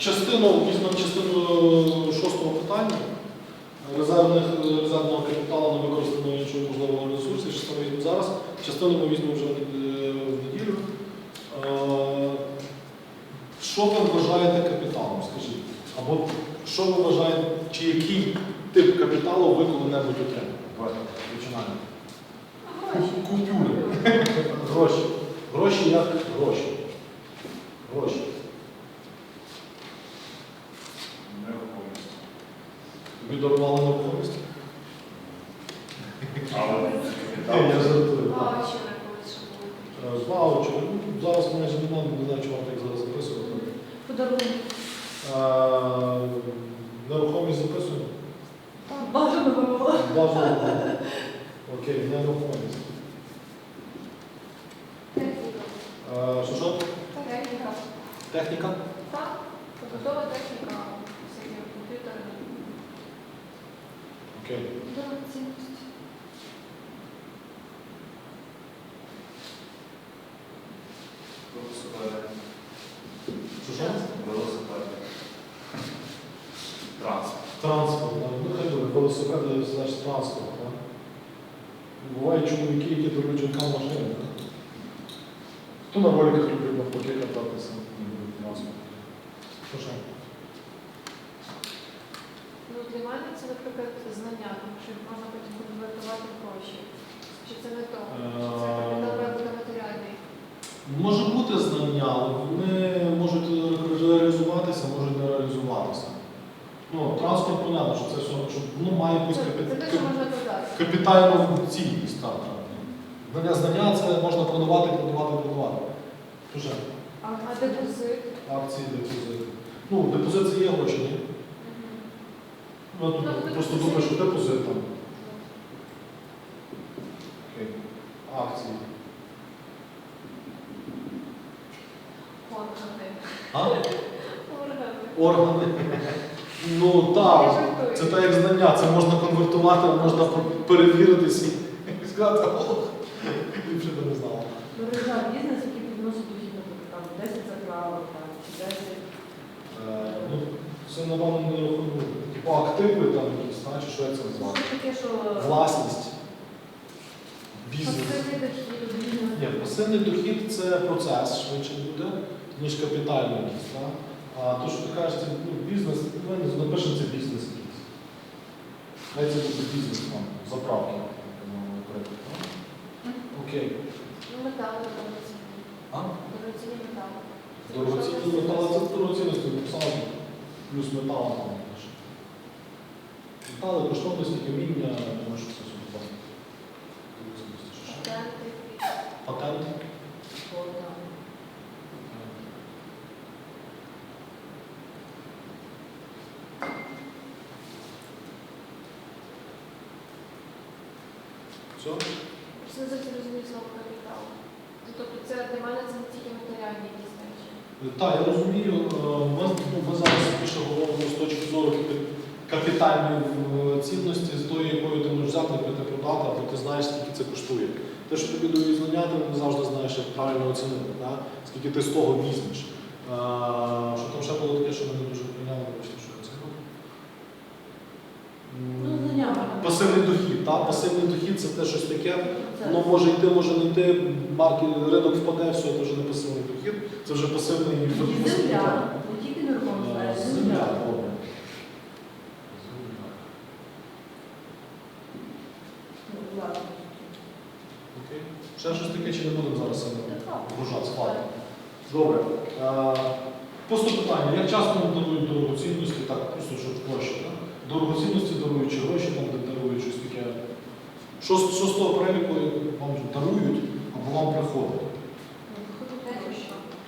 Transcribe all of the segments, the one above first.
Частину, візьмемо частину шостого питання. Резервних, резервного капіталу на використання іншого можливого ресурсу. Частину візьмемо зараз, частину ми візьмемо вже е, в неділю. Е, Що ви вважаєте капіталом, скажіть? Або що ви вважаєте, чи який тип капіталу ви коли-небудь отримали? Починаємо. Купюри. Гроші. Гроші як. Гроші. Нерухомість. Тобі на нерухомість? Але я жартую. Ваучери колись були. Е, Ваучери. Ну, зараз майже немає, не знаю, чого так зараз записувати. Подарунок. Е, Нерухомість записуємо? Бажано би було. Бажано. Окей, нерухомість. Техніка. Е, Що що? Техніка. Техніка? Так, побутова техніка, всякі комп'ютери. Окей. Дорогоцінності. велосипеди. Що що? Велосипеди. Транспорт. Транспорт. да. Ну, хай буде. Велосипеди, значить транспорт. так? Бувають чоловіки, які дарують жінкам машини. так? Хто на роликах любить навпаки кататися? Транспорт. Що? Ну, для мене це, наприклад, знання, тому що їх можна потім конвертувати в гроші. Чи це не то? Чи Це Е, капітал матеріальний. Може бути знання, але вони можуть реалізуватися, можуть не реалізуватися. Ну, транспорт, понятно, що це все, що воно має якусь капі- капітальну цінність. Так, так. Знання, знання це можна продавати, продавати, продавати. Дуже А, а депозит? акції, депозит. Ну, депозит це є гроші, ні? Ну, тут Ну, просто думаєш, що депозит там. Окей. Акції. Органи. А? Органи. Органи. Ну так, це так як знання, це можна конвертувати, можна перевіритися і сказати, о, ліпше би не знала. Мережа бізнес, який підносить дохід, там 10 заклали, там, чи 10. Е, Ну, це напевно не. Типу активи там якісь, чи що я це Що таке, що Власність. Бізнес. Пасивний дохід. бізнес. Ні, пасивний дохід це процес швидше буде, ніж капітальний якийсь. Так? А то, що ти кажеш, це ну, бізнес, ми не напишемо це бізнес якийсь. Хай це буде бізнес там, заправки. наприклад, так? Окей. Ну, метали дорогоцінні. А? Дорогоцінні метали. Дорогоцінні метали це дорогоцінності написали, плюс метал. Метали, коштовності, каміння, тому що це сюди. так. Дорогоцінності, що ще? Патенти. Патент. О, так. Все? Завжди розумію слово капітал. Ну, Тобто це для мене це не тільки матеріальні якісь речі. Так, я розумію. Е, Ми, ну, ми зараз більше говоримо з точки зору капітальної е, цінності, з тої, якою ти можеш взяти, піти продати, або ти знаєш, скільки це коштує. Те, що тобі дають знання, ти не завжди знаєш, як правильно оцінити, да? скільки ти з того візьмеш. Е, Що там ще було таке, що мене дуже прийняли, бачите, що я це Ну, знання можна. Пасивний дохід, так? Пасивний дохід це те щось таке. Воно може йти, може не йти, марки, ринок впаде, все, це вже не пасивний дохід, це вже пасивний І земля, не тільки нерухомість, а й Земля, земля. добре. Земля. Ну. Окей. Ще щось таке, чи не будемо зараз вгружатися? Ладно. Добре. Е, Просто питання, як часто нам дарують дорогоцінності, так, просто щоб гроші. Дорогоцінності дарують, чи гроші там де щось таке. Що, з- що з того переліку вам дарують або вам приходить?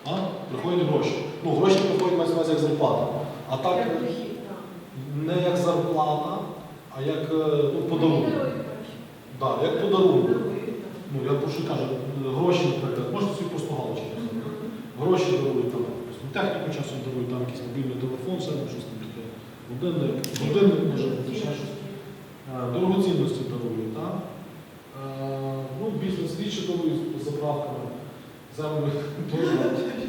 А? Приходять гроші. Ну, гроші приходять мається увазі як зарплата. А так не як зарплата, а як е, ну, подарунок. Да, як подарунок. Ну, я про що кажу, гроші, наприклад, можна собі просто галочки. Гроші дарують там, техніку часом дарують, там якийсь мобільний телефон, все щось там таке. Годинник, годинник може ще щось. Е, Дорогоцінності дарують, так? Е, Ну, бізнес річі дарують з заправками, землю теж,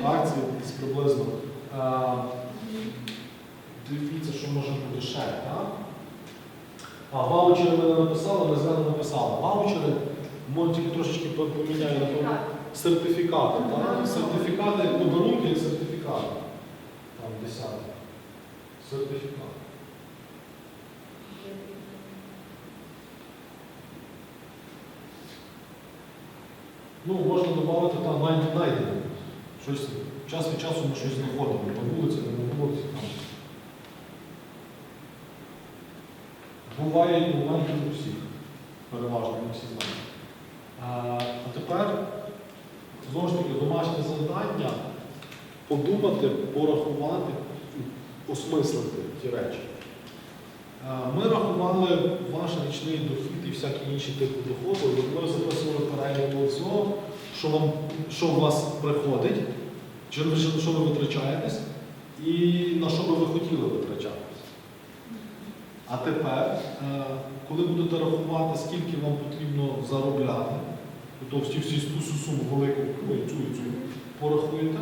акції десь приблизно. Е, Дивіться, що може бути ще, так? А ваучери ми не написали, ми зря не написали. Ваучери, може тільки трошечки по- поміняю, напевно. Сертифікати, так? Сертифікати, подарунки і сертифікати. Там десятий. Сертифікат. Ну, можна додати там знайдено. Щось час від часу ми щось знаходимо. На вулиці, не на вулиці там. Буває, буває не у всіх. Переважно, не всі знають. А, а тепер, знову ж таки, домашнє завдання подумати, порахувати, осмислити ті речі. Ми рахували ваш річний дохід і всякі інші типи доходу. Ми записували перелік всього, що, вам, що у вас приходить, на що ви витрачаєтесь, і на що би ви хотіли витрачатись. А тепер, е, коли будете рахувати, скільки вам потрібно заробляти, тобто всі всю суму велику, цю цю, порахуєте,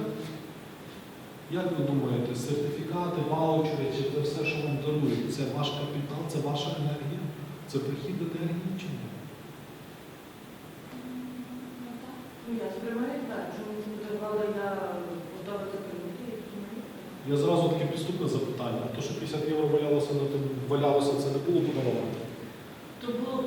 як ви думаєте, сертифікати, ваучери, чи це все, що вам дарують, це ваш капітал, це ваша енергія? Це прихід енергії чи ні? Ну, я сприймаю так, мені подарували, приймаю. Я зразу таке підступне запитання. То, що 50 євро валялося на валялося, це не було подаровано? То було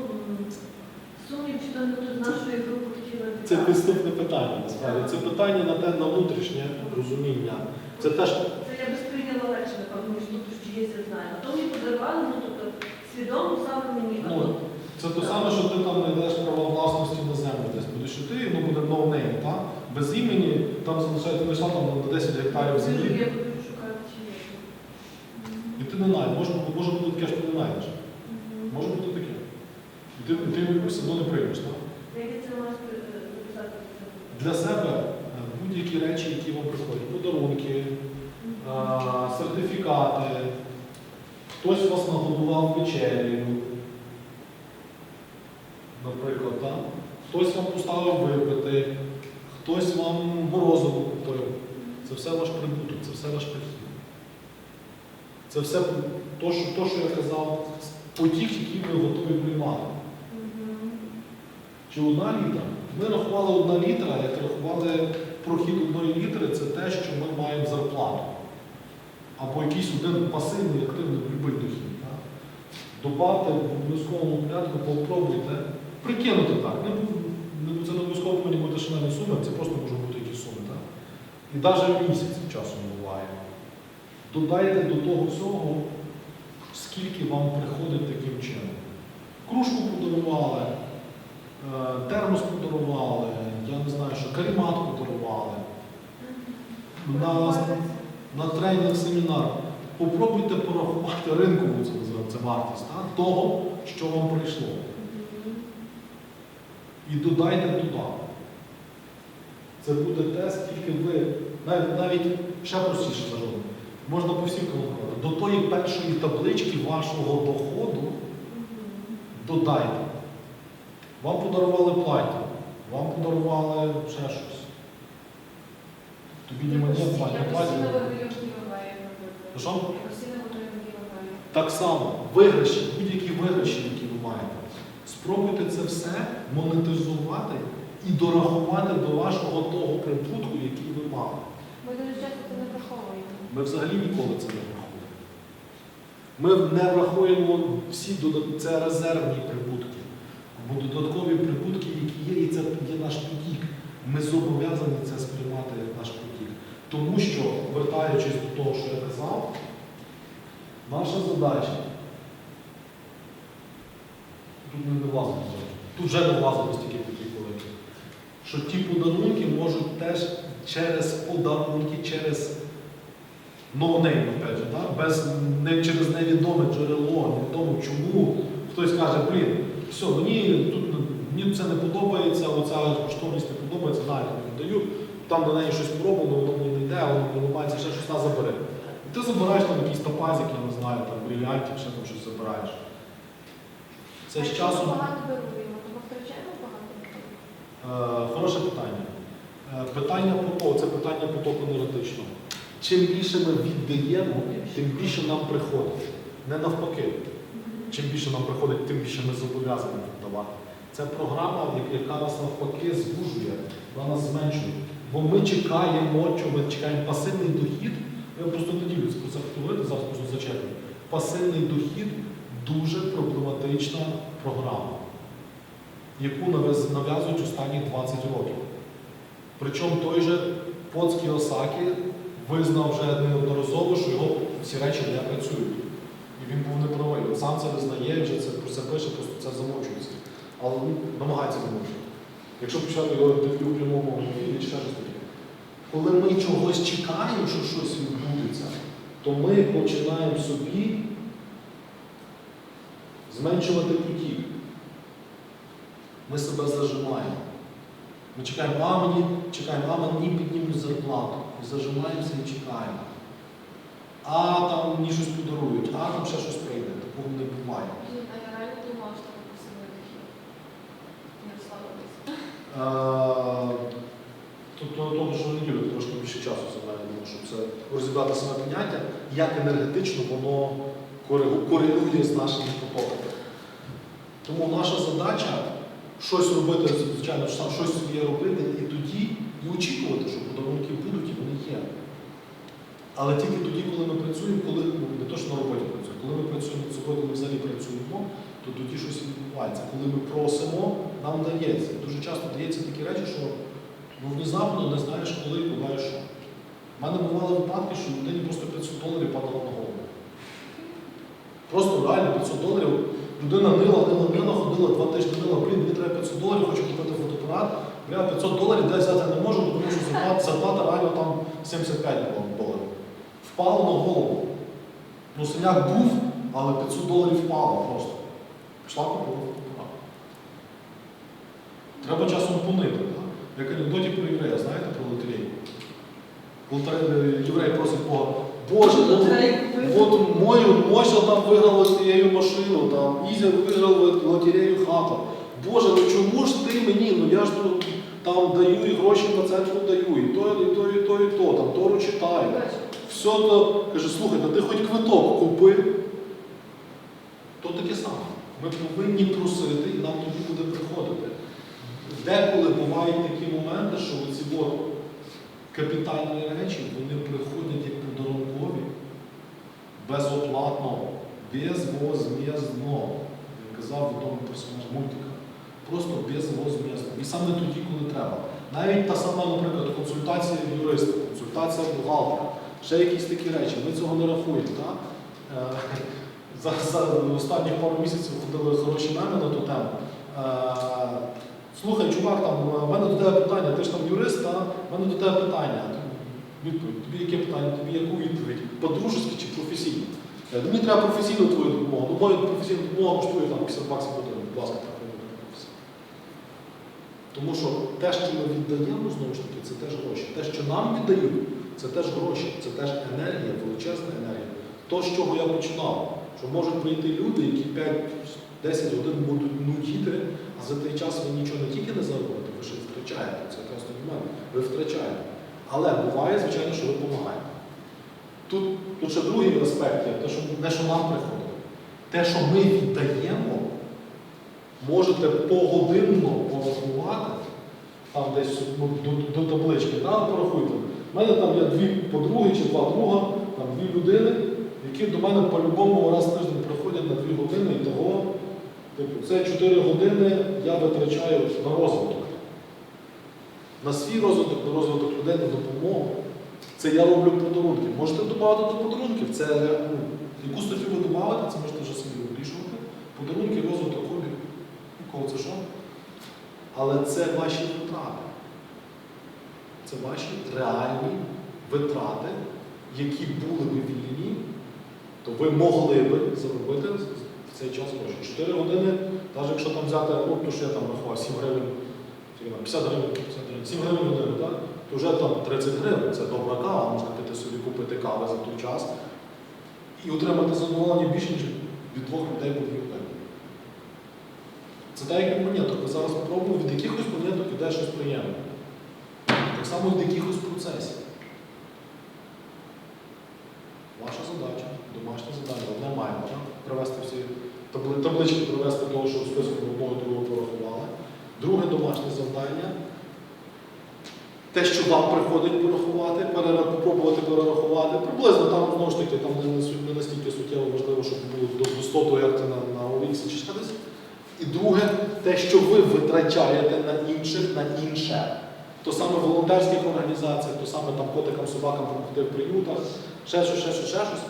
сумнів, чи то не хто з нашої групи хотіла Це підступне питання, насправді. Це питання на те, на внутрішнє розуміння. Це теж Це я би сприйняла легше, напевно, ніж тут що є, я знаю. А то мені подарували, ну тобто свідомо саме мені. А Ну, тут Це те саме, що ти там знайдеш права власності на землю десь. Будеш ти, ну буде ноунейм, так? Без імені, там залишається лише там на 10 гектарів Це ж землі. я буду шукати чи є. І ти не знайдеш. Може, може бути таке, що ти не знайдеш. Може бути ти, ти одно не приймеш, так? Е? Для себе е, будь-які речі, які вам приходять, подарунки, сертифікати, хтось вас нагодував вечерею, наприклад, так? хтось вам поставив випити, хтось вам морозиво купив. Це все ваш прибуток, це все ваш прихід. Це все то, що, то, що я казав, потік, який ви готові приймати. Чи одна літра? Ми рахували одна літра, як рахували прохід одної літри, це те, що ми маємо зарплату. Або якийсь один пасивний, активний любий дохід. Добавте в обов'язковому порядку, попробуйте. Прикинути так. Це не обов'язково повинні бути шалені суми, це просто можуть бути якісь суми. Так? І навіть місяць часом буває. Додайте до того всього, скільки вам приходить таким чином. Кружку подарували. Е, Термос подарували, я не знаю, що карімат подарували. На, на тренінг семінар. Попробуйте порахувати ринкову це, вартість так, того, що вам прийшло. І додайте туди. Це буде те, скільки ви, навіть, навіть ще простіше скажу, можна по всім калкулювати. До тої першої таблички вашого доходу додайте. Вам подарували плаття, вам подарували ще щось. Тобі не мені плаття, плаття. Що? Так само, виграші, будь-які виграші, які ви маєте. Спробуйте це все монетизувати і дорахувати до вашого того прибутку, який ви мали. Ми дуже часто це не враховуємо. Ми взагалі ніколи це не врахуємо. Ми не врахуємо всі це резервні прибутки, або додаткові прибутки, які є, і це є наш потік. Ми зобов'язані це сприймати як наш потік. Тому що, вертаючись до того, що я казав, наша задача тут не влазимо, тут вже не влазимо стільки потік великий, що ті подарунки можуть теж через подарунки, через ноунейм, опять же, да? без, не через невідоме джерело, невідомо чому. Хтось каже, блін, все, мені тут мені це не подобається, оця коштовність не подобається, на, я тобі даю, там на неї щось пробувано, воно мені не йде, воно не ламається, ще щось на забери. І ти забираєш там якийсь топазик, я не знаю, там брилянтів, ще там щось забираєш. Це з часом. Е, Хороше питання. Е, Питання потоку, це питання потоку енергетичного. чим більше ми віддаємо, тим більше нам приходить. Не навпаки. Чим більше нам приходить, тим більше ми зобов'язані віддавати. Це програма, яка нас навпаки звужує, вона нас зменшує. Бо ми чекаємо, що ми чекаємо пасивний дохід. Я просто не ділюсь про це говорити, зараз просто зачекаю. Пасивний дохід дуже проблематична програма, яку нав'язують останні 20 років. Причому той же Поцький Осакі визнав вже неодноразово, що його всі речі не працюють. І він був неправий. Він сам це визнає, вже це про це пише, просто це замовчується. Але ну, намагається замовчувати. Якщо почати його дивлю в прямому ефірі, ще щось таке. Коли ми чогось чекаємо, що щось відбудеться, то ми починаємо собі зменшувати потік. Ми себе зажимаємо. Ми чекаємо, а мені чекаємо, а мені піднімуть зарплату. І зажимаємося і чекаємо. А там мені щось подарують, а там ще щось прийде. Такого не буває. А я реально думала, що дохід. Не розслабилась. Тобто того, що неділю трошки більше часу займає, тому щоб це розібрати саме поняття, як енергетично воно корелює з нашими потоками. Тому наша задача щось робити, звичайно, щось є робити і тоді і очікувати, що подарунки будуть і вони є. Але тільки тоді, коли ми працюємо, коли ну, не то, що на роботі працюємо, коли ми працюємо над собою, коли ми взагалі працюємо, то тоді щось відбувається. Коли ми просимо, нам дається. Дуже часто дається такі речі, що ну, внезапно не знаєш, коли і буває що. У мене бували випадки, що людині просто 500 доларів падало на голову. Просто реально 500 доларів. Людина нила, нила, нила, ходила два тижні нила, блін, мені треба 500 доларів, хочу купити фотоапарат. Бля, 500 доларів де взяти не можу, тому що зарплата реально там 75 доларів. Впало на голову. Ну, синяк був, але 500 доларів впало просто. Пішла купила. Треба часом понити. так? Як анекдоті про єврея, знаєте про лотерейку? Лотер- Єврей просить Бога, Боже, ну, от мою Мося там виграв лотерею машину, там Ізя виграв лотерею хату. Боже, ну чому ж ти мені? Ну я ж там даю і гроші на церкву даю, і то, і то, і то, і то, там Тору читаю. Все то, каже, слухай, та ти хоч квиток купи. То таке саме. Ми повинні просити, і нам тоді буде приходити. Деколи бувають такі моменти, що оці капітальні речі, вони приходять як подарункові, безоплатно, безвозм'язно, як казав відомий персонаж мультика. Просто безвозм'язно. І саме тоді, коли треба. Навіть та сама, наприклад, консультація юриста, консультація бухгалтера, ще якісь такі речі, ми цього не рахуємо. Так? Е, За, за останні пару місяців ходили хороші меми на ту тему. Е, Слухай, чувак, там, в мене до тебе питання, ти ж там юрист, та? в мене до тебе питання. Відповідь. Тобі яке питання? Тобі яку відповідь? По-дружески чи професійно? Я, Мені треба професійну твою допомогу. Ну, мою професійну допомогу коштує там 50 баксів годину. Будь ласка, буде професійно. Тому що те, що ми віддаємо, знову ж таки, це теж гроші. Те, що нам віддають, це теж гроші, це теж енергія, величезна енергія. То, з чого я починав, що можуть прийти люди, які 5-10 годин будуть нудіти, а за той час ви нічого не тільки не заробите, ви ще втрачаєте. Це якраз той момент. Ви втрачаєте. Але буває, звичайно, що ви допомагаєте. Тут, тут ще другий аспект є, те, що, не що нам приходить. Те, що ми віддаємо, можете погодинно порахувати, там десь ну, до, до таблички, да, порахуйте. У мене там є дві подруги чи два друга, там дві людини, які до мене по-любому раз в тиждень приходять на дві години і того. Типу, це 4 години я витрачаю на розвиток. На свій розвиток, на розвиток людей, на допомогу. Це я роблю подарунки. Можете додати до подарунків. Це ну, яку статтю ви додавите, це можете вже собі вирішувати. Подарунки, розвиток, хобі. У кого це що? Але це ваші витрати. Це ваші реальні витрати, які були би вільні, то ви могли би заробити в цей час гроші. 4 години, навіть якщо там взяти, ну, то що я там рахував, 7 гривень, 50 гривень, 50 гривень, 7 гривень годину, так? то вже там 30 гривень, це добра кава, можна піти собі купити кави за той час і отримати задоволення більше, ніж від двох людей по години. Це так, як монеток. Ви зараз спробуємо від якихось монеток іде щось приємне. Само якихось процесів. Ваша задача, домашнє завдання, одне маємо привести всі табли- таблички, привести того, що в списку одного другого порахували. Друге домашнє завдання. Те, що вам приходить порахувати, попробувати перерахувати. Приблизно там знову ж таки там не, настільки суттєво важливо, щоб було до, до 100 то як це на, на OLX чи ще десь. І друге, те, що ви витрачаєте на інших, на інше. То саме в волонтерських організаціях, то саме там котикам, собакам допомогти в приютах, ще щось, ще щось, ще щось.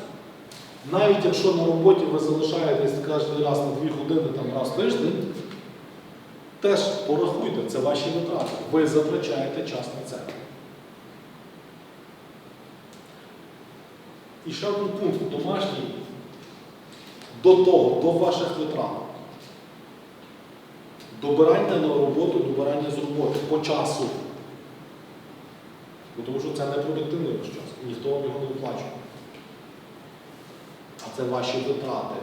Навіть якщо на роботі ви залишаєтесь кожен раз на дві години, там раз в тиждень, теж порахуйте, це ваші витрати. Ви затрачаєте час на це. І ще один пункт домашній до того, до ваших витрат. Добирання на роботу, добирання з роботи по часу. Бо Тому що це не продуктивний ваш час. і Ніхто вам його не виплачує. А це ваші витрати.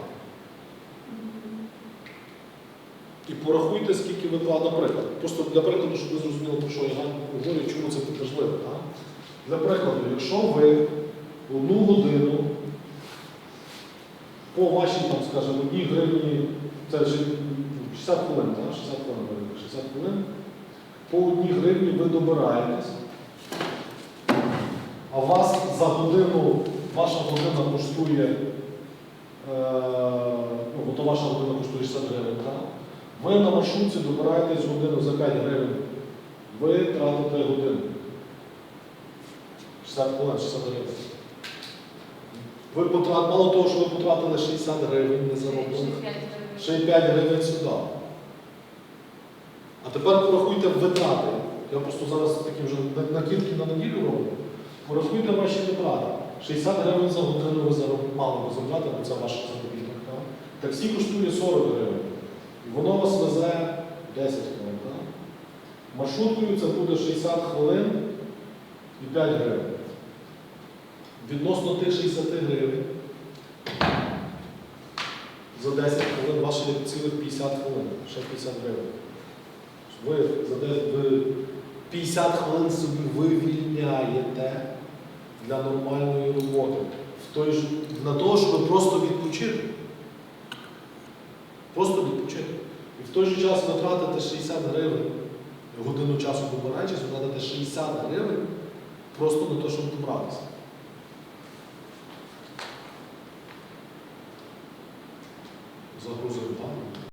І порахуйте, скільки витрат, наприклад. Просто для прикладу, щоб ви зрозуміли, про що я говорю, чому це важливо. Так? Для прикладу, якщо ви одну годину по вашій, там, скажімо, одній гривні, це 60 хвилин, так? 60 хвилин, 60 хвилин, по одній гривні ви добираєтесь, а вас за годину, ваша година коштує, е, ну, то ваша година коштує 60 гривень, так? Ви на маршрутці добираєтесь годину за 5 гривень. Ви тратите годину. 60 хвилин, 60 гривень. Ви потратили, мало того, що ви потратили 60 гривень незароблених, ще й 5 гривень сюди. А тепер порахуйте витрати. Я просто зараз такі вже на- накидки на неділю роблю. Порахуйте ваші витрати. 60 гривень за годину ви мали би забрати, бо це ваш заробіток. так? Таксі коштує 40 гривень. Воно вас везе 10 хвилин. так? Маршруткою це буде 60 хвилин і 5 гривень. Відносно тих 60 гривень за 10 хвилин ваше цілих 50 хвилин, ще 50 гривень. Ви за 10, ви 50 хвилин собі вивільняєте для нормальної роботи. В той ж, на того, щоб просто відпочити. Просто відпочити. І в той же час витратити 60 гривень, годину часу добираючись, витратити 60 гривень просто на те, щоб добратися.